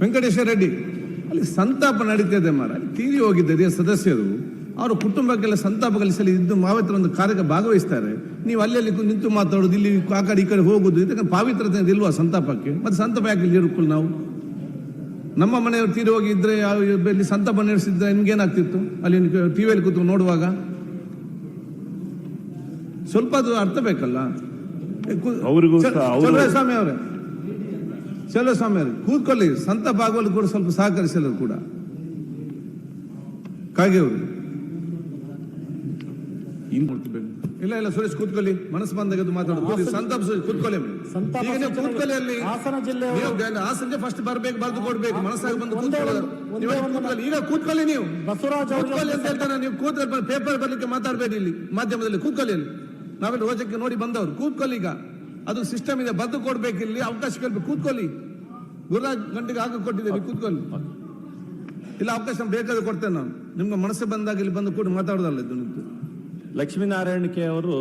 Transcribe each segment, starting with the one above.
ವೆಂಕಟೇಶ್ವರ ರೆಡ್ಡಿ. ಅಲ್ಲಿ ಸಂತಾಪ ನಡೀತಿದೆ ಮಾರ ಅಲ್ಲಿ ತೀರಿ ಹೋಗಿದ್ದಾರೆ ಸದಸ್ಯರು ಅವರ ಕುಟುಂಬಕ್ಕೆಲ್ಲ ಸಂತಾಪ ಕಲಿಸಲು ಇದ್ದು ಮಾವಿತ್ರ ಒಂದು ಕಾರ್ಯಕ್ಕೆ ಭಾಗವಹಿಸ್ತಾರೆ. ನೀವು ಅಲ್ಲಲ್ಲಿ ನಿಂತು ಮಾತಾಡೋದು ಇಲ್ಲಿ ಆ ಕಡೆ ಈ ಕಡೆ ಹೋಗುದು ಇದಕ್ಕೆ ಪಾವಿತ್ರತೆ ಇಲ್ವಾ ಸಂತಾಪಕ್ಕೆ? ಮತ್ತೆ ಸಂತಾಪ ಯಾಕೆ ಇಲ್ಲಿ ಇರ್ಕೊಳ್ಳಿ ನಾವು? ನಮ್ಮ ಮನೆಯವರು ತೀರಿ ಹೋಗಿದ್ರೆ ಇಲ್ಲಿ ಸಂತಾಪ ನಡೆಸಿದ್ರೆ ನಿಮ್ಗೆ ಏನಾಗ್ತಿತ್ತು? ಅಲ್ಲಿ ಟಿವಿಯಲ್ಲಿ ಕೂತು ನೋಡುವಾಗ? ಸ್ವಲ್ಪ ಅದು ಅರ್ಥ ಬೇಕಲ್ಲ? ಸ್ವಾಮಿ ಅವರು- ಚಲುವಸ್ವಾಮಿ ಅವರೇ ಕೂತ್ಕೊಳ್ಳಿ. ಸಂತ ಆಗುವಲ್ಲಿ ಕೂಡ ಸ್ವಲ್ಪ ಸಹಕರಿಸಲು ಕೂಡ. ಕಾಗೆ ಅವರು. ಇಲ್ಲ ಇಲ್ಲ ಸುರೇಶ್ ಕೂತ್ಕೊಳ್ಳಿ. ಮನಸ್ಸು ಬಂದಾಗ ಮಾತಾಡೋದು. ಸಂತಾಪ ಸುರೇಶ್ ಕೂತ್ಕೊಳ್ಳಿ ಈಗ ನೀವು ಕೂತ್ಕೊಳ್ಳಿ ಅಲ್ಲಿ. ಹಾಸನ ನೀವು ಫಸ್ಟ್ ಬರ್ಬೇಕು ಬರ್ದು ಕೊಡ್ಬೇಕು. ಮನಸ್ಸಾಗಿ ಬಂದು ಕೂತ್ಕೊಳ್ಳೋದು. ಈಗ ಕೂತ್ಕೊಳ್ಳಿ ನೀವು. ಕೂತ್ಕೊಳ್ಳಿ ಅಂತ ಹೇಳ್ತಾನೆ. ನೀವು ಕೂತ್ಕೊಳ್ಳಿ ಪೇಪರ್ ಬರ್ಲಿಕ್ಕೆ ಮಾತಾಡಬೇಡಿ ಇಲ್ಲಿ ಮಾಧ್ಯಮದಲ್ಲಿ. ಕೂತ್ಕೊಳ್ಳಿ ಅಲ್ಲಿ. ನಾವೆಲ್ಲ ರೋಜಕ್ಕೆ ನೋಡಿ ಬಂದವರು. ಕೂತ್ಕೊಳ್ಳಿ ಈಗ. ಅದು ಸಿಸ್ಟಮ್ ಇದೆ ಬದ್ದು ಕೊಡ್ಬೇಕು ಇಲ್ಲಿ ಅವಕಾಶ ಕೇಳ್ಬೇಕು. ಕೂತ್ಕೊಳ್ಳಿ. ಗುರುರಾಜ್ ಗಂಟೆಗೆ ಹಾಕಿ ಕೊಟ್ಟಿದ್ದೀವಿ ಕೂತ್ಕೊಳ್ಳಿ. ಇಲ್ಲ ಅವಕಾಶ ಬೇಕಾದ್ರೆ ಕೊಡ್ತೇನೆ ನಾನು. ನಿಮ್ಗೆ ಮನಸ್ಸು ಬಂದಾಗ ಇಲ್ಲಿ ಬಂದು ಕೂಡ ಮಾತಾಡೋದಲ್ಲ ಇದು ಲಕ್ಷ್ಮೀನಾರಾಯಣ ಕೆ ಅವರು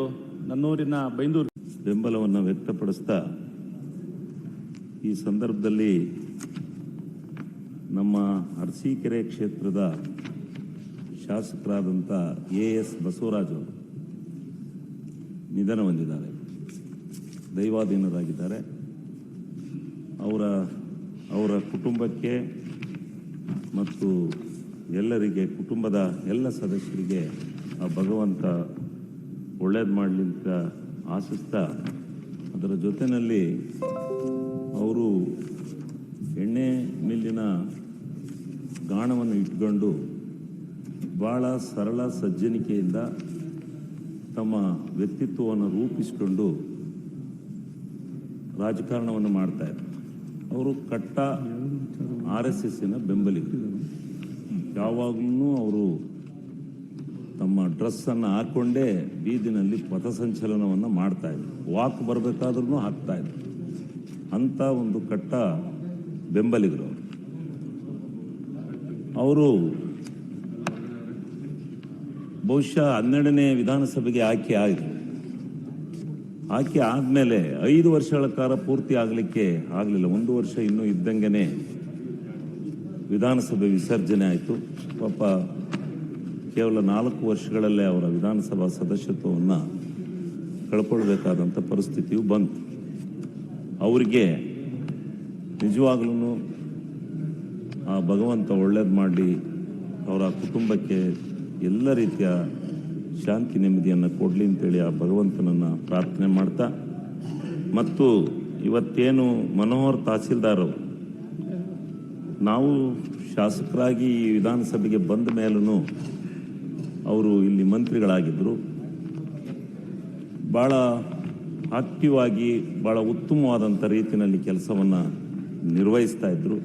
ನನ್ನೂರಿನ ಬೈಂದೂರು. ಬೆಂಬಲವನ್ನು ವ್ಯಕ್ತಪಡಿಸ್ತಾ ಈ ಸಂದರ್ಭದಲ್ಲಿ ನಮ್ಮ ಅರಸೀಕೆರೆ ಕ್ಷೇತ್ರದ ಶಾಸಕರಾದಂಥ ಎ ಎಸ್ ಬಸವರಾಜ್ ಅವರು ನಿಧನ ಹೊಂದಿದ್ದಾರೆ. ದೈವಾಧೀನರಾಗಿದ್ದಾರೆ. ಅವರ ಅವರ ಕುಟುಂಬಕ್ಕೆ ಮತ್ತು ಎಲ್ಲರಿಗೆ, ಕುಟುಂಬದ ಎಲ್ಲ ಸದಸ್ಯರಿಗೆ ಆ ಭಗವಂತ ಒಳ್ಳೇದು ಮಾಡಲಿ ಅಂತ ಆಶಿಸ್ತಾ, ಅದರ ಜೊತೆಯಲ್ಲಿ ಅವರು ಎಣ್ಣೆ ಮಿಲ್ಲಿನ ಗಾಣವನ್ನು ಇಟ್ಕೊಂಡು ಭಾಳ ಸರಳ ಸಜ್ಜನಿಕೆಯಿಂದ ತಮ್ಮ ವ್ಯಕ್ತಿತ್ವವನ್ನು ರೂಪಿಸಿಕೊಂಡು ರಾಜಕಾರಣವನ್ನು ಮಾಡ್ತಾ ಇದ್ರು. ಅವರು ಕಟ್ಟ ಆರ್ ಎಸ್ ಎಸ್ಸಿನ ಬೆಂಬಲಿಗರು. ಯಾವಾಗಲೂ ಅವರು ತಮ್ಮ ಡ್ರೆಸ್ಸನ್ನು ಹಾಕ್ಕೊಂಡೇ ಬೀದಿನಲ್ಲಿ ಪಥಸಂಚಲನವನ್ನು ಮಾಡ್ತಾ ಇದ್ರು. ವಾಕ್ ಬರಬೇಕಾದ್ರೂ ಹಾಕ್ತಾ ಇದ್ರು. ಅಂಥ ಒಂದು ಕಟ್ಟ ಬೆಂಬಲಿಗರು ಅವರು. ಬಹುಶಃ ಹನ್ನೆರಡನೇ ವಿಧಾನಸಭೆಗೆ ಆಯ್ಕೆ ಆಯಿತು ಆಯ್ಕೆ ಆದಮೇಲೆ ಐದು ವರ್ಷಗಳ ಕಾಲ ಪೂರ್ತಿ ಆಗಲಿಕ್ಕೆ ಆಗಲಿಲ್ಲ. ಒಂದು ವರ್ಷ ಇನ್ನೂ ಇದ್ದಂಗೆನೆ ವಿಧಾನಸಭೆ ವಿಸರ್ಜನೆ ಆಯಿತು. ಪಾಪ ಕೇವಲ ನಾಲ್ಕು ವರ್ಷಗಳಲ್ಲೇ ಅವರ ವಿಧಾನಸಭಾ ಸದಸ್ಯತ್ವವನ್ನು ಕಳ್ಕೊಳ್ಬೇಕಾದಂಥ ಪರಿಸ್ಥಿತಿಯು ಬಂತು. ಅವರಿಗೆ ನಿಜವಾಗ್ಲೂ ಆ ಭಗವಂತ ಒಳ್ಳೇದು ಮಾಡಿ ಅವರ ಕುಟುಂಬಕ್ಕೆ ಎಲ್ಲ ರೀತಿಯ ಶಾಂತಿ ನೆಮ್ಮದಿಯನ್ನು ಕೊಡಲಿ ಅಂತೇಳಿ ಆ ಭಗವಂತನನ್ನು ಪ್ರಾರ್ಥನೆ ಮಾಡ್ತಾ, ಮತ್ತು ಇವತ್ತೇನು ಮನೋಹರ್ ತಹಸೀಲ್ದಾರ್ ಅವರು, ನಾವು ಶಾಸಕರಾಗಿ ಈ ವಿಧಾನಸಭೆಗೆ ಬಂದ ಮೇಲೂ ಅವರು ಇಲ್ಲಿ ಮಂತ್ರಿಗಳಾಗಿದ್ದರು ಭಾಳ ಆಕ್ಟಿವ್ ಆಗಿ ಭಾಳ ಉತ್ತಮವಾದಂಥ ರೀತಿಯಲ್ಲಿ ಕೆಲಸವನ್ನು ನಿರ್ವಹಿಸ್ತಾ ಇದ್ದರು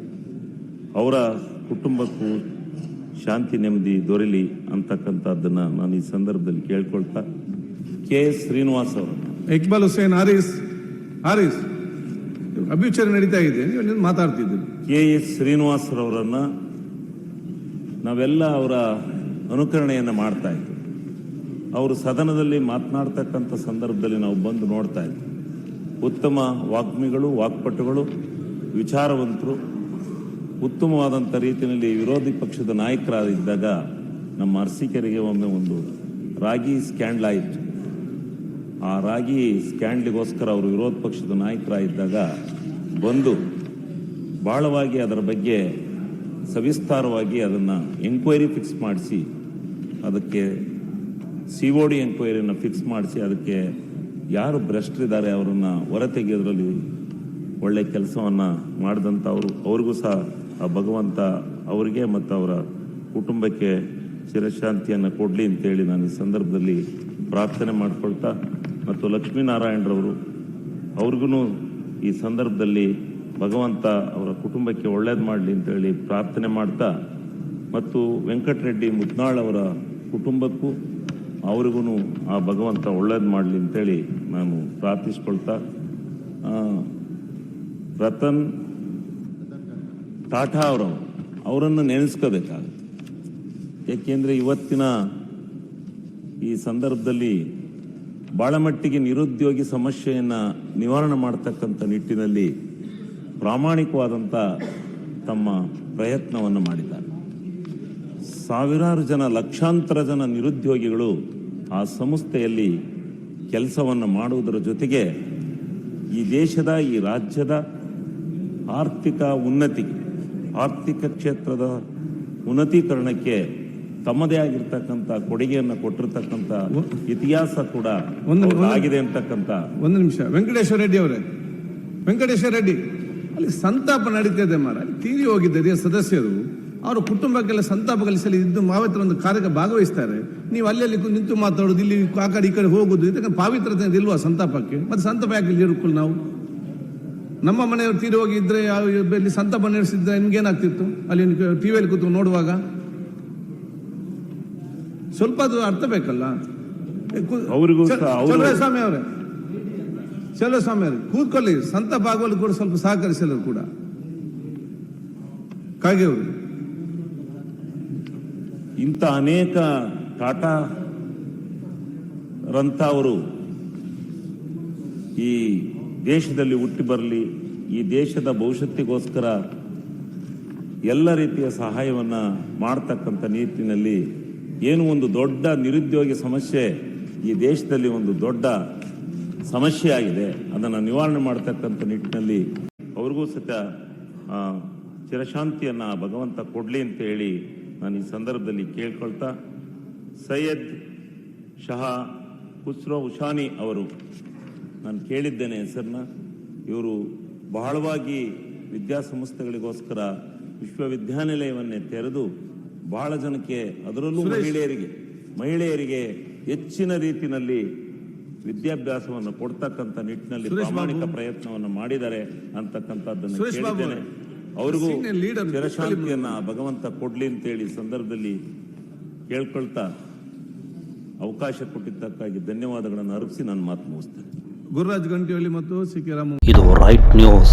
ಅವರ ಕುಟುಂಬಕ್ಕೂ ಶಾಂತಿ ನೆಮ್ಮದಿ ದೊರೆಯಲಿ ಅಂತಕ್ಕಂಥದ್ದನ್ನು ನಾನು ಈ ಸಂದರ್ಭದಲ್ಲಿ ಕೇಳ್ಕೊಳ್ತಾ ಕೆ ಎಸ್ ಶ್ರೀನಿವಾಸ್ ಅವರು. ಇಕ್ಬಾಲ್ ಹುಸೇನ್ ಹಾರಿಸ್ ಹಾರಿಸ್. ಅಭಿಚಾರ ನಡೀತಾ ಇದೆ ನೀವು ಮಾತಾಡ್ತಿದ್ದೀರಿ. ಕೆ ಎಸ್ ಶ್ರೀನಿವಾಸರವರನ್ನ ನಾವೆಲ್ಲ ಅವರ ಅನುಕರಣೆಯನ್ನು ಮಾಡ್ತಾ ಇದ್ದೆ ಅವರು ಸದನದಲ್ಲಿ ಮಾತನಾಡ್ತಕ್ಕಂಥ ಸಂದರ್ಭದಲ್ಲಿ ನಾವು ಬಂದು ನೋಡ್ತಾ ಇದ್ವಿ. ಉತ್ತಮ ವಾಗ್ಮಿಗಳು ವಾಕ್ಪಟುಗಳು ವಿಚಾರವಂತರು ಉತ್ತಮವಾದಂಥ ರೀತಿಯಲ್ಲಿ ವಿರೋಧಿ ಪಕ್ಷದ ನಾಯಕರಾಗಿದ್ದಾಗ ನಮ್ಮ ಅರ್ಸಿಕರಿಗೆ ಒಮ್ಮೆ ಒಂದು ರಾಗಿ ಸ್ಕ್ಯಾಂಡ್ಲ್ ಆಯಿತು. ಆ ರಾಗಿ ಸ್ಕ್ಯಾಂಡ್ಲಿಗೋಸ್ಕರ ಅವರು ವಿರೋಧ ಪಕ್ಷದ ನಾಯಕರಾಗಿದ್ದಾಗ ಬಂದು ಬಹಳವಾಗಿ ಅದರ ಬಗ್ಗೆ ಸವಿಸ್ತಾರವಾಗಿ ಅದನ್ನು ಎಂಕ್ವೈರಿ ಫಿಕ್ಸ್ ಮಾಡಿಸಿ, ಅದಕ್ಕೆ ಸಿ ಒ ಡಿ ಎಂಕ್ವೈರಿಯನ್ನು ಫಿಕ್ಸ್ ಮಾಡಿಸಿ, ಅದಕ್ಕೆ ಯಾರು ಭ್ರಷ್ಟರಿದ್ದಾರೆ ಅವರನ್ನು ಹೊರತೆಗೆಯೋದ್ರಲ್ಲಿ ಒಳ್ಳೆ ಕೆಲಸವನ್ನು ಮಾಡಿದಂಥ ಅವರು, ಅವ್ರಿಗೂ ಸಹ ಆ ಭಗವಂತ ಅವರಿಗೆ ಮತ್ತು ಅವರ ಕುಟುಂಬಕ್ಕೆ ಚಿರಶಾಂತಿಯನ್ನು ಕೊಡಲಿ ಅಂತೇಳಿ ನಾನು ಈ ಸಂದರ್ಭದಲ್ಲಿ ಪ್ರಾರ್ಥನೆ ಮಾಡಿಕೊಳ್ತಾ ಮತ್ತು ಲಕ್ಷ್ಮೀನಾರಾಯಣರವರು ಅವ್ರಿಗೂ ಈ ಸಂದರ್ಭದಲ್ಲಿ ಭಗವಂತ ಅವರ ಕುಟುಂಬಕ್ಕೆ ಒಳ್ಳೇದು ಮಾಡಲಿ ಅಂತೇಳಿ ಪ್ರಾರ್ಥನೆ ಮಾಡ್ತಾ ಮತ್ತು ವೆಂಕಟರೆಡ್ಡಿ ಮುತ್ನಾಳ್ ಅವರ ಕುಟುಂಬಕ್ಕೂ ಅವ್ರಿಗೂ ಆ ಭಗವಂತ ಒಳ್ಳೇದು ಮಾಡಲಿ ಅಂತೇಳಿ ನಾನು ಪ್ರಾರ್ಥಿಸ್ಕೊಳ್ತಾ ರತನ್ ಟಾಟಾ ಅವರು ಅವರನ್ನು ನೆನೆಸ್ಕೋಬೇಕಾಗುತ್ತೆ. ಏಕೆಂದರೆ ಇವತ್ತಿನ ಈ ಸಂದರ್ಭದಲ್ಲಿ ಬಹಳ ಮಟ್ಟಿಗೆ ನಿರುದ್ಯೋಗಿ ಸಮಸ್ಯೆಯನ್ನು ನಿವಾರಣೆ ಮಾಡ್ತಕ್ಕಂಥ ನಿಟ್ಟಿನಲ್ಲಿ ಪ್ರಾಮಾಣಿಕವಾದಂಥ ತಮ್ಮ ಪ್ರಯತ್ನವನ್ನು ಮಾಡಿದ್ದಾರೆ. ಸಾವಿರಾರು ಜನ, ಲಕ್ಷಾಂತರ ಜನ ನಿರುದ್ಯೋಗಿಗಳು ಆ ಸಂಸ್ಥೆಯಲ್ಲಿ ಕೆಲಸವನ್ನು ಮಾಡುವುದರ ಜೊತೆಗೆ ಈ ದೇಶದ, ಈ ರಾಜ್ಯದ ಆರ್ಥಿಕ ಉನ್ನತಿಗೆ ಆರ್ಥಿಕ ಕ್ಷೇತ್ರದ ಉನ್ನತೀಕರಣಕ್ಕೆ ತಮ್ಮದೇ ಆಗಿರ್ತಕ್ಕಂಥ ಕೊಡುಗೆಯನ್ನು ಕೊಟ್ಟಿರ್ತಕ್ಕಂಥ ಇತಿಹಾಸ ಕೂಡ ಆಗಿದೆ ಅಂತಕ್ಕಂಥ ಒಂದು ನಿಮಿಷ. ವೆಂಕಟೇಶ್ವರ ರೆಡ್ಡಿ ಅವರೇ. ವೆಂಕಟೇಶ್ವರ ರೆಡ್ಡಿ ಅಲ್ಲಿ ಸಂತಾಪ ನಡೀತದೆ ಮಾರ ಅಲ್ಲಿ ತೀರಿ ಹೋಗಿದ್ದಾರೆ ಸದಸ್ಯರು ಅವರ ಕುಟುಂಬಕ್ಕೆಲ್ಲ ಸಂತಾಪ ಕಲಿಸಲು ಇದ್ದು ಮಾವಿತ್ರ ಒಂದು ಕಾರ್ಯಕ್ಕೆ ಭಾಗವಹಿಸ್ತಾರೆ. ನೀವು ಅಲ್ಲಿ ನಿಂತು ಮಾತಾಡೋದು ಇಲ್ಲಿ ಆ ಕಡೆ ಈ ಕಡೆ ಹೋಗುದು ಇದಕ್ಕೆ ಪಾವಿತ್ರತೆ ಇಲ್ವಾ ಸಂತಾಪಕ್ಕೆ? ಮತ್ತೆ ಸಂತಾಪ ಯಾಕೆ ಇಲ್ಲಿ ಇರ್ಕೊಳ್ಳಿ ನಾವು? ನಮ್ಮ ಮನೆಯವರು ತೀರಿ ಹೋಗಿದ್ರೆ ಅಲ್ಲಿ ಇಲ್ಲಿ ಸಂತಾಪ ನಡೆಸಿದ್ರೆ ನಿಮ್ಗೆ ಏನಾಗ್ತಿತ್ತು ಅಲ್ಲಿ ಟಿವಿಯಲ್ಲಿ ಕೂತು ನೋಡುವಾಗ? ಸ್ವಲ್ಪ ಅದು ಅರ್ಥ ಬೇಕಲ್ಲ? ಚಂದ್ರಸ್ವಾಮಿ ಅವರೇ. ಚಂದ್ರಸ್ವಾಮಿ ಅವರೇ ಕೂತ್ಕೊಳ್ಳಿ. ಸಂತ ಭಾಗವಲ್ಲಿ ಕೂಡ ಸ್ವಲ್ಪ ಸಹಕರಿಸಲು ಕೂಡ. ಕಾಗೆ ಅವರು. ಇಂಥ ಅನೇಕ ಟಾಟಾ ರಂತ ಅವರು ಈ ದೇಶದಲ್ಲಿ ಹುಟ್ಟಿ ಬರಲಿ, ಈ ದೇಶದ ಭವಿಷ್ಯತ್ತಿಗೋಸ್ಕರ ಎಲ್ಲ ರೀತಿಯ ಸಹಾಯವನ್ನು ಮಾಡ್ತಕ್ಕಂಥ ನಿಟ್ಟಿನಲ್ಲಿ ಏನು ಒಂದು ದೊಡ್ಡ ನಿರುದ್ಯೋಗಿ ಸಮಸ್ಯೆ ಈ ದೇಶದಲ್ಲಿ ಒಂದು ದೊಡ್ಡ ಸಮಸ್ಯೆ ಆಗಿದೆ. ಅದನ್ನು ನಿವಾರಣೆ ಮಾಡ್ತಕ್ಕಂಥ ನಿಟ್ಟಿನಲ್ಲಿ ಅವ್ರಿಗೂ ಸಹಿತ ಚಿರಶಾಂತಿಯನ್ನು ಭಗವಂತ ಕೊಡಲಿ ಅಂತ ಹೇಳಿ ನಾನು ಈ ಸಂದರ್ಭದಲ್ಲಿ ಕೇಳ್ಕೊಳ್ತಾ, ಸೈಯದ್ ಶಹಾ ಖುಸ್ರೋ ಉಶಾನಿ ಅವರು ನಾನು ಕೇಳಿದ್ದೇನೆ ಹೆಸರನ್ನ ಇವರು ಬಹಳವಾಗಿ ವಿದ್ಯಾಸಂಸ್ಥೆಗಳಿಗೋಸ್ಕರ ವಿಶ್ವವಿದ್ಯಾನಿಲಯವನ್ನೇ ತೆರೆದು ಬಹಳ ಜನಕ್ಕೆ ಅದರಲ್ಲೂ ಮಹಿಳೆಯರಿಗೆ ಮಹಿಳೆಯರಿಗೆ ಹೆಚ್ಚಿನ ರೀತಿಯಲ್ಲಿ ವಿದ್ಯಾಭ್ಯಾಸವನ್ನು ಕೊಡ್ತಕ್ಕಂಥ ನಿಟ್ಟಿನಲ್ಲಿ ಪ್ರಾಮಾಣಿಕ ಪ್ರಯತ್ನವನ್ನು ಮಾಡಿದ್ದಾರೆ ಅಂತಕ್ಕಂಥದ್ದನ್ನು ಕೇಳಿದ್ದೇನೆ. ಅವರೇ. ಅವ್ರಿಗೂ ಚಿರಶಾಂತಿಯನ್ನ ಭಗವಂತ ಕೊಡ್ಲಿ ಅಂತೇಳಿ ಸಂದರ್ಭದಲ್ಲಿ ಕೇಳ್ಕೊಳ್ತಾ ಅವಕಾಶ ಕೊಟ್ಟಿದ್ದಕ್ಕಾಗಿ ಧನ್ಯವಾದಗಳನ್ನು ಅರ್ಪಿಸಿ ನಾನು ಮಾತು ಮುಗಿಸ್ತೇನೆ. ಗುರುರಾಜ್ ಗಂಟಿಹಳ್ಳಿ ಮತ್ತು ಸಿ ಕೆ ರಾಮ ಇದು ರೈಟ್ ನ್ಯೂಸ್